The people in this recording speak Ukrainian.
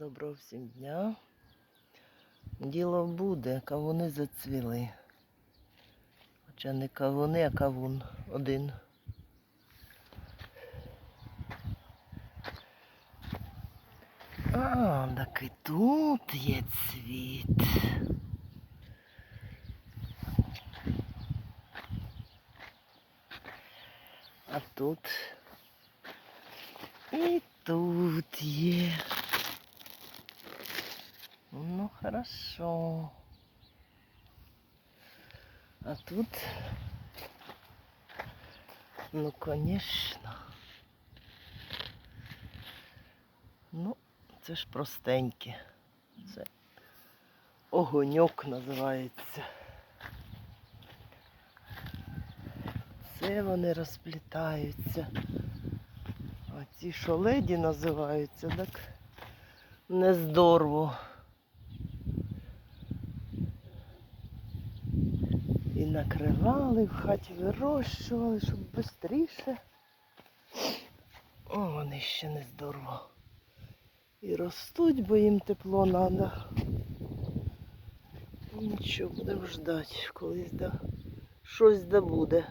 Доброго всім дня. Діло буде, кавуни зацвіли. Хоча не кавуни, а кавун один. А, так і тут є цвіт. А тут і тут є. Хорошо. А тут, ну, конечно. Ну, це ж простеньке. Це огоньок називається. Це вони розплітаються. А ці що леді називаються, так не здорово. Накривали, в хаті вирощували, щоб швидше. О, вони ще не здорово. І ростуть, бо їм тепло треба. Нічого, будемо ждати, колись да щось да буде.